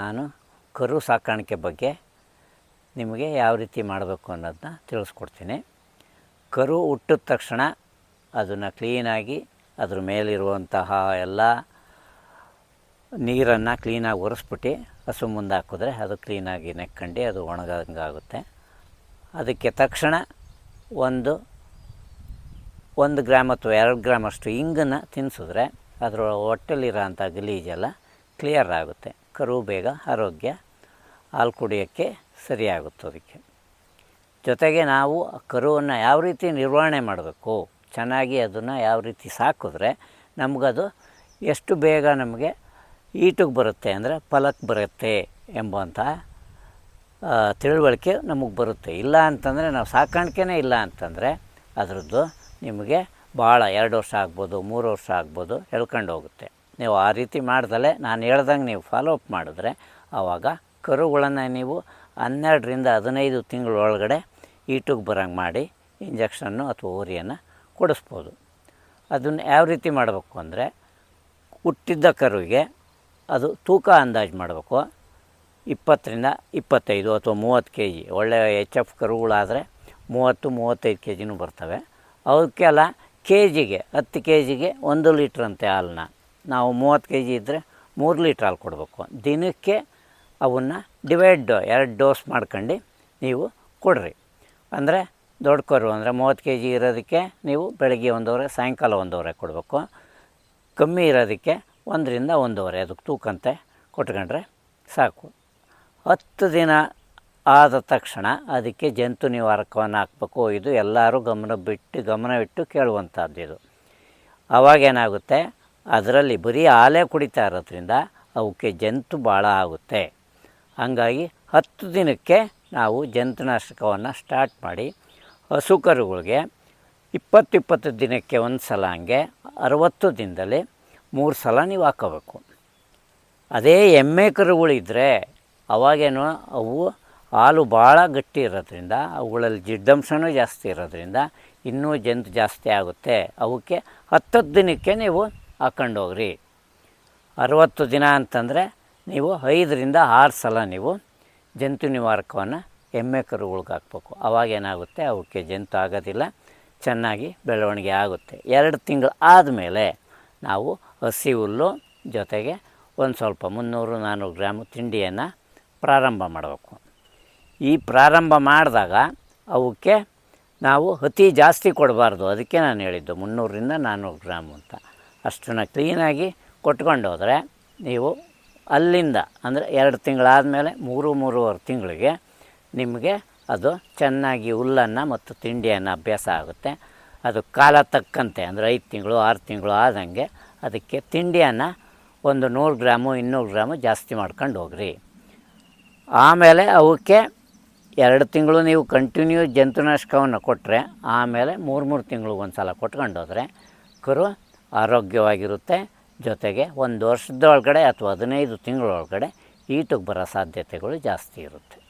ನಾನು ಕರು ಸಾಕಾಣಿಕೆ ಬಗ್ಗೆ ನಿಮಗೆ ಯಾವ ರೀತಿ ಮಾಡಬೇಕು ಅನ್ನೋದನ್ನ ತಿಳಿಸ್ಕೊಡ್ತೀನಿ. ಕರು ಹುಟ್ಟಿದ ತಕ್ಷಣ ಅದನ್ನು ಕ್ಲೀನಾಗಿ ಅದ್ರ ಮೇಲಿರುವಂತಹ ಎಲ್ಲ ನೀರನ್ನು ಕ್ಲೀನಾಗಿ ಒರೆಸ್ಬಿಟ್ಟು ಹಸು ಮುಂದೆ ಹಾಕಿದ್ರೆ ಅದು ಕ್ಲೀನಾಗಿ ನೆಕ್ಕಂಡು ಅದು ಒಣಗಂಗಾಗುತ್ತೆ. ಅದಕ್ಕೆ ತಕ್ಷಣ ಒಂದು ಒಂದು ಗ್ರಾಮ್ ಅಥವಾ ಎರಡು ಗ್ರಾಮ್ ಅಷ್ಟು ಇಂಗನ್ನು ತಿನ್ನಿಸಿದ್ರೆ ಅದರ ಹೊಟ್ಟೆಲಿರೋಂಥ ಗಲೀಜೆಲ್ಲ ಕ್ಲಿಯರ್ ಆಗುತ್ತೆ. ಕರು ಬೇಗ ಆರೋಗ್ಯ ಹಾಲು ಕುಡಿಯೋಕ್ಕೆ ಸರಿಯಾಗುತ್ತೆ ಅದಕ್ಕೆ. ಜೊತೆಗೆ ನಾವು ಕರುವನ್ನು ಯಾವ ರೀತಿ ನಿರ್ವಹಣೆ ಮಾಡಬೇಕು ಚೆನ್ನಾಗಿ ಅದನ್ನು ಯಾವ ರೀತಿ ಸಾಕಿದ್ರೆ ನಮಗದು ಎಷ್ಟು ಬೇಗ ನಮಗೆ ಈಟಿಗೆ ಬರುತ್ತೆ ಅಂದರೆ ಫಲಕ್ಕೆ ಬರುತ್ತೆ ಎಂಬಂಥ ಆ, ತಿಳುವಳಿಕೆ ನಮಗೆ ಬರುತ್ತೆ. ಇಲ್ಲ ಅಂತಂದರೆ ನಾವು ಸಾಕಾಣಿಕೆನೇ ಇಲ್ಲ ಅಂತಂದರೆ ಅದರದ್ದು ನಿಮಗೆ ಭಾಳ ಎರಡು ವರ್ಷ ಆಗ್ಬೋದು ಮೂರು ವರ್ಷ ಆಗ್ಬೋದು ಹೇಳ್ಕೊಂಡು ಹೋಗುತ್ತೆ. ನೀವು ಆ ರೀತಿ ಮಾಡ್ದಲೇ ನಾನು ಹೇಳ್ದಂಗೆ ನೀವು ಫಾಲೋ ಅಪ್ ಮಾಡಿದ್ರೆ ಆವಾಗ ಕರುಗಳನ್ನು ನೀವು ಹನ್ನೆರಡರಿಂದ ಹದಿನೈದು ತಿಂಗಳ ಒಳಗಡೆ ಈಟಿಗೆ ಬರೋಂಗೆ ಮಾಡಿ ಇಂಜೆಕ್ಷನ್ನು ಅಥವಾ ಓರಿಯನ್ನು ಕೊಡಿಸ್ಬೋದು. ಅದನ್ನು ಯಾವ ರೀತಿ ಮಾಡಬೇಕು ಅಂದರೆ ಹುಟ್ಟಿದ್ದ ಕರುವಿಗೆ ಅದು ತೂಕ ಅಂದಾಜು ಮಾಡಬೇಕು. ಇಪ್ಪತ್ತರಿಂದ ಇಪ್ಪತ್ತೈದು ಅಥವಾ ಮೂವತ್ತು ಕೆ ಜಿ ಒಳ್ಳೆಯ ಎಚ್ ಎಫ್ ಕರುಗಳಾದರೆ ಮೂವತ್ತು, ಮೂವತ್ತೈದು ಕೆ ಜಿನೂ ಬರ್ತವೆ. ಅವಕ್ಕೆಲ್ಲ ಕೆ ಜಿಗೆ, ಹತ್ತು ಕೆ ಜಿಗೆ ಒಂದು ಲೀಟ್ರಂತೆ ಹಾಲನ್ನ ನಾವು ಮೂವತ್ತು ಕೆ ಜಿ ಇದ್ದರೆ ಮೂರು ಲೀಟ್ರ್ ಹಾಲು ಕೊಡಬೇಕು. ದಿನಕ್ಕೆ ಅವನ್ನು ಡಿವೈಡ್ ಎರಡು ಡೋಸ್ ಮಾಡ್ಕೊಂಡು ನೀವು ಕೊಡ್ರಿ. ಅಂದರೆ ದೊಡ್ಡ ಕರು ಅಂದರೆ ಮೂವತ್ತು ಕೆ ಜಿ ಇರೋದಕ್ಕೆ ನೀವು ಬೆಳಗ್ಗೆ ಒಂದೂವರೆ, ಸಾಯಂಕಾಲ ಒಂದೂವರೆ ಕೊಡಬೇಕು. ಕಮ್ಮಿ ಇರೋದಕ್ಕೆ ಒಂದರಿಂದ ಒಂದೂವರೆ, ಅದಕ್ಕೆ ತೂಕಂತೆ ಕೊಟ್ಕೊಂಡ್ರೆ ಸಾಕು. ಹತ್ತು ದಿನ ಆದ ತಕ್ಷಣ ಅದಕ್ಕೆ ಜಂತು ನಿವಾರಕವನ್ನು ಹಾಕ್ಬೇಕು. ಇದು ಎಲ್ಲರೂ ಗಮನ ಬಿಟ್ಟು ಗಮನವಿಟ್ಟು ಕೇಳುವಂಥದ್ದು ಇದು. ಅವಾಗೇನಾಗುತ್ತೆ ಅದರಲ್ಲಿ ಬರೀ ಹಾಲೇ ಕುಡಿತಾ ಇರೋದ್ರಿಂದ ಅವಕ್ಕೆ ಜಂತು ಭಾಳ ಆಗುತ್ತೆ. ಹಾಗಾಗಿ ಹತ್ತು ದಿನಕ್ಕೆ ನಾವು ಜಂತುನಾಶಕವನ್ನು ಸ್ಟಾರ್ಟ್ ಮಾಡಿ, ಹಸು ಕರುಗಳಿಗೆ ಇಪ್ಪತ್ತು ಇಪ್ಪತ್ತು ದಿನಕ್ಕೆ ಒಂದು ಸಲ ಹಂಗೆ ಅರವತ್ತು ದಿನದಲ್ಲಿ ಮೂರು ಸಲ ನೀವು ಹಾಕೋಬೇಕು. ಅದೇ ಎಮ್ಮೆ ಕರುಗಳಿದ್ದರೆ ಅವಾಗೇನು ಅವು ಹಾಲು ಭಾಳ ಗಟ್ಟಿ ಇರೋದ್ರಿಂದ, ಅವುಗಳಲ್ಲಿ ಜಿಡ್ಡಂಶನೂ ಜಾಸ್ತಿ ಇರೋದ್ರಿಂದ ಇನ್ನೂ ಜಂತು ಜಾಸ್ತಿ ಆಗುತ್ತೆ. ಅವಕ್ಕೆ ಹತ್ತತ್ತು ದಿನಕ್ಕೆ ನೀವು ಹಾಕ್ಕೊಂಡು ಹೋಗ್ರಿ. ಅರವತ್ತು ದಿನ ಅಂತಂದರೆ ನೀವು ಐದರಿಂದ ಆರು ಸಲ ನೀವು ಜಂತು ನಿವಾರಕವನ್ನು ಎಮ್ಮೆ ಕರುಗಳಿಗೆ ಹಾಕ್ಬೇಕು. ಅವಾಗೇನಾಗುತ್ತೆ ಅವಕ್ಕೆ ಜಂತು ಆಗೋದಿಲ್ಲ. ಚೆನ್ನಾಗಿ ಬೆಳವಣಿಗೆ ಆಗುತ್ತೆ. ಎರಡು ತಿಂಗಳು ಆದಮೇಲೆ ನಾವು ಹಸಿ ಹುಲ್ಲು ಜೊತೆಗೆ ಒಂದು ಸ್ವಲ್ಪ ಮುನ್ನೂರು ನಾನ್ನೂರು ಗ್ರಾಮ್ ತಿಂಡಿಯನ್ನು ಪ್ರಾರಂಭ ಮಾಡಬೇಕು. ಈ ಪ್ರಾರಂಭ ಮಾಡಿದಾಗ ಅವಕ್ಕೆ ನಾವು ಅತಿ ಜಾಸ್ತಿ ಕೊಡಬಾರ್ದು. ಅದಕ್ಕೆ ನಾನು ಹೇಳಿದ್ದು ಮುನ್ನೂರರಿಂದ ನಾನ್ನೂರು ಗ್ರಾಮ್ ಅಂತ. ಅಷ್ಟನ್ನು ಕ್ಲೀನಾಗಿ ಕೊಟ್ಕೊಂಡು ಹೋದರೆ ನೀವು ಅಲ್ಲಿಂದ ಅಂದರೆ ಎರಡು ತಿಂಗಳಾದ ಮೇಲೆ ಮೂರು ಮೂರುವರೆ ತಿಂಗಳಿಗೆ ನಿಮಗೆ ಅದು ಚೆನ್ನಾಗಿ ಹುಲ್ಲನ್ನು ಮತ್ತು ತಿಂಡಿಯನ್ನು ಅಭ್ಯಾಸ ಆಗುತ್ತೆ. ಅದು ಕಾಲ ತಕ್ಕಂತೆ ಅಂದರೆ ಐದು ತಿಂಗಳು, ಆರು ತಿಂಗಳು ಆದಂಗೆ ಅದಕ್ಕೆ ತಿಂಡಿಯನ್ನು ಒಂದು ನೂರು ಗ್ರಾಮು, ಇನ್ನೂರು ಗ್ರಾಮು ಜಾಸ್ತಿ ಮಾಡ್ಕೊಂಡು ಹೋಗ್ರಿ. ಆಮೇಲೆ ಅವಕ್ಕೆ ಎರಡು ತಿಂಗಳು ನೀವು ಕಂಟಿನ್ಯೂ ಜಂತುನಾಶಕವನ್ನು ಕೊಟ್ಟರೆ ಆಮೇಲೆ ಮೂರು ಮೂರು ತಿಂಗಳಿಗೆ ಒಂದು ಸಲ ಕೊಟ್ಕೊಂಡು ಹೋದರೆ ಕರು ಆರೋಗ್ಯವಾಗಿರುತ್ತೆ. ಜೊತೆಗೆ ಒಂದು ವರ್ಷದೊಳಗಡೆ ಅಥವಾ ಹದಿನೈದು ತಿಂಗಳೊಳಗಡೆ ಈಟಿಗೆ ಬರೋ ಸಾಧ್ಯತೆಗಳು ಜಾಸ್ತಿ ಇರುತ್ತೆ.